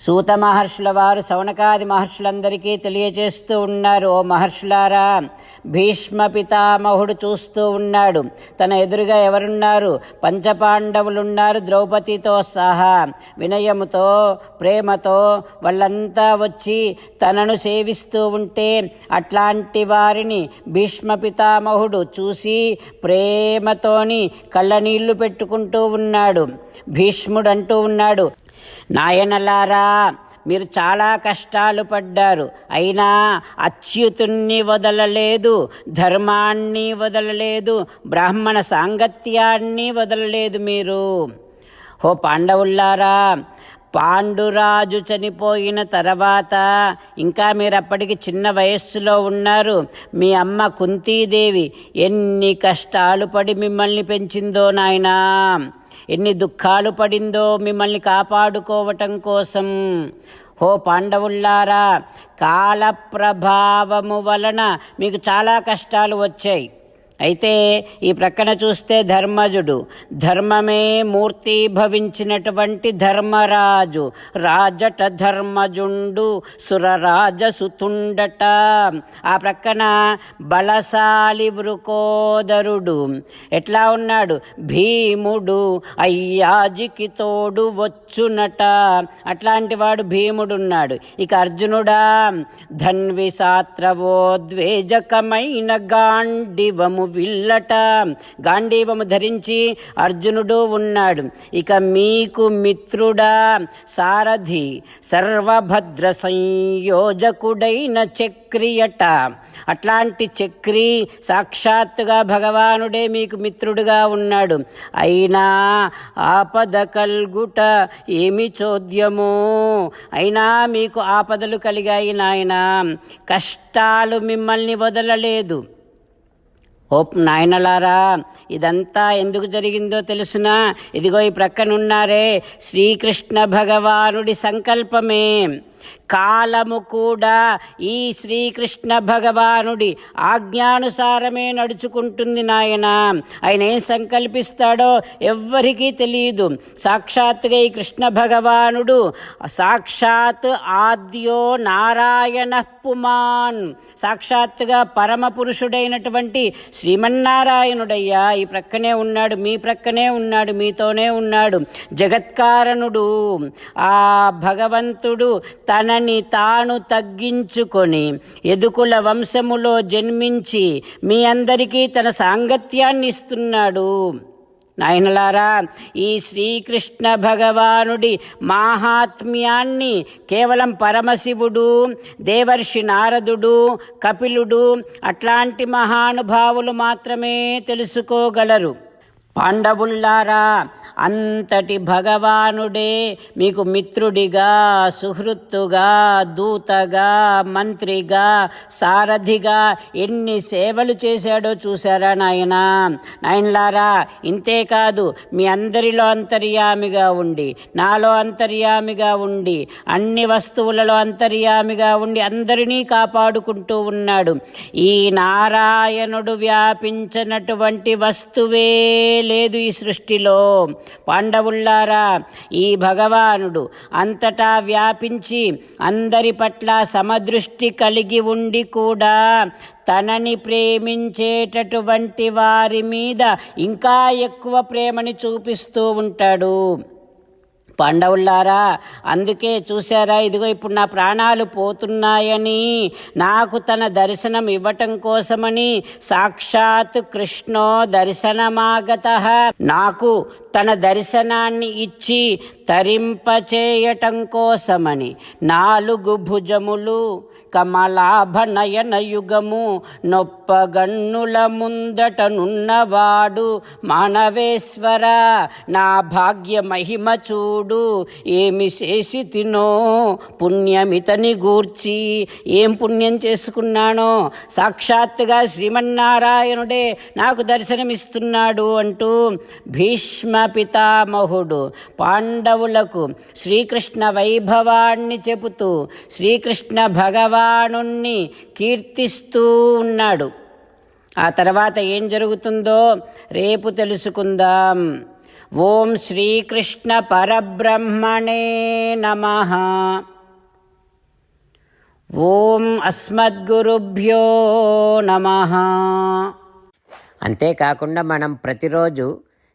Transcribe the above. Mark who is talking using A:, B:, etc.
A: సూత మహర్షుల వారు సౌనకాది మహర్షులందరికీ తెలియజేస్తూ ఉన్నారు. ఓ మహర్షులారా భీష్మ పితామహుడు చూస్తూ ఉన్నాడు. తన ఎదురుగా ఎవరున్నారు? పంచపాండవులున్నారు ద్రౌపదితో సహా. వినయముతో ప్రేమతో వాళ్ళంతా వచ్చి తనను సేవిస్తూ ఉంటే అట్లాంటి వారిని భీష్మ పితామహుడు చూసి ప్రేమతోని కళ్ళనీళ్ళు పెట్టుకుంటూ ఉన్నాడు. భీష్ముడు అంటూ ఉన్నాడు నాయనలారా మీరు చాలా కష్టాలు పడ్డారు. అయినా అచ్యుతుణ్ణి వదలలేదు ధర్మాన్ని వదలలేదు బ్రాహ్మణ సాంగత్యాన్ని వదలలేదు మీరు. హో పాండవుల్లారా పాండురాజు చనిపోయిన తర్వాత ఇంకా మీరు అప్పటికి చిన్న వయస్సులో ఉన్నారు. మీ అమ్మ కుంతీదేవి ఎన్ని కష్టాలు పడి మిమ్మల్ని పెంచిందో నాయనా. ఎన్ని దుఃఖాలు పడిందో మిమ్మల్ని కాపాడుకోవటం కోసం. హో పాండవుల్లారా కాల ప్రభావము వలన మీకు చాలా కష్టాలు వచ్చాయి. అయితే ఈ ప్రక్కన చూస్తే ధర్మజుడు ధర్మమే మూర్తి భవించినటువంటి ధర్మరాజు రాజట ధర్మజుండు సురరాజసుతుండట. ఆ ప్రక్కన బలశాలి వృకోదరుడు ఎట్లా ఉన్నాడు? భీముడు అయ్యాజికి తోడు వచ్చునట. అట్లాంటి వాడు భీముడున్నాడు. ఇక అర్జునుడా ధన్విశాత్రవోద్వేజకమైన గాండివము. విల్లట. గాంధీవము ధరించి అర్జునుడు ఉన్నాడు. ఇక మీకు మిత్రుడా సారథి సర్వభద్ర సంయోజకుడైన చక్రియట. అట్లాంటి చక్రి సాక్షాత్తుగా భగవానుడే మీకు మిత్రుడుగా ఉన్నాడు. అయినా ఆపద కల్గుట ఏమి చోద్యము? అయినా మీకు ఆపదలు కలిగాయి నాయన. కష్టాలు మిమ్మల్ని వదలలేదు. ఓ నాయనలారా ఇదంతా ఎందుకు జరిగిందో తెలుసునా? ఇదిగో ఈ ప్రక్కనున్నారే శ్రీకృష్ణ భగవానుడి సంకల్పమే. కాలము కూడా ఈ శ్రీకృష్ణ భగవానుడి ఆజ్ఞానుసారమే నడుచుకుంటుంది నాయన. ఆయన ఏం సంకల్పిస్తాడో ఎవ్వరికీ తెలియదు. సాక్షాత్తుగా ఈ కృష్ణ భగవానుడు సాక్షాత్ ఆద్యో నారాయణ పుమాన్. సాక్షాత్తుగా పరమ పురుషుడైనటువంటి శ్రీమన్నారాయణుడయ్యా. ఈ ప్రక్కనే ఉన్నాడు మీ ప్రక్కనే ఉన్నాడు మీతోనే ఉన్నాడు జగత్కారణుడు. ఆ భగవంతుడు తనని తాను తగ్గించుకొని ఎదుకుల వంశములో జన్మించి మీ అందరికీ తన సాంగత్యాన్ని ఇస్తున్నాడు. నాయనలారా ఈ శ్రీకృష్ణ భగవానుడి మాహాత్మ్యాన్ని కేవలం పరమశివుడు దేవర్షి నారదుడు కపిలుడు అట్లాంటి మహానుభావులు మాత్రమే తెలుసుకోగలరు. పాండవుల్లారా అంతటి భగవానుడే మీకు మిత్రుడిగా సుహృత్తుగా దూతగా మంత్రిగా సారథిగా ఎన్ని సేవలు చేశాడో చూశారా నాయన? నాయనలారా ఇంతే కాదు మీ అందరిలో అంతర్యామిగా ఉండి నాలో అంతర్యామిగా ఉండి అన్ని వస్తువులలో అంతర్యామిగా ఉండి అందరినీ కాపాడుకుంటూ ఉన్నాడు. ఈ నారాయణుడు వ్యాపించినటువంటి వస్తువే లేదు ఈ సృష్టిలో. పాండవుల్లారా ఈ భగవానుడు అంతటా వ్యాపించి అందరి పట్ల సమదృష్టి కలిగి ఉండి కూడా తనని ప్రేమించేటటువంటి వారి మీద ఇంకా ఎక్కువ ప్రేమని చూపిస్తూ ఉంటాడు. పాండవులారా అందుకే చూశారా ఇదిగో ఇప్పుడు నా ప్రాణాలు పోతున్నాయని నాకు తన దర్శనం ఇవ్వటం కోసమని సాక్షాత్ కృష్ణో దర్శనమాగత. నాకు తన దర్శనాన్ని ఇచ్చి తరింపచేయటం కోసమని నాలుగు భుజములు కమలాభనయన యుగము నొప్పగన్నుల ముందటనున్నవాడు మానవేశ్వర నా భాగ్య మహిమ చూడు ఏమి చేసి తినో పుణ్యమితని గూర్చి ఏం పుణ్యం చేసుకున్నానో సాక్షాత్తుగా శ్రీమన్నారాయణుడే నాకు దర్శనమిస్తున్నాడు అంటూ భీష్మ పితామహుడు. పాండవులకు శ్రీకృష్ణ వైభవాన్ని చెబుతూ శ్రీకృష్ణ భగవానుణ్ణి కీర్తిస్తూ ఉన్నాడు. ఆ తర్వాత ఏం జరుగుతుందో రేపు తెలుసుకుందాం. ఓం శ్రీకృష్ణ పరబ్రహ్మణే నమ. ఓం అస్మద్గురుభ్యో నమ. అంతేకాకుండా మనం ప్రతిరోజు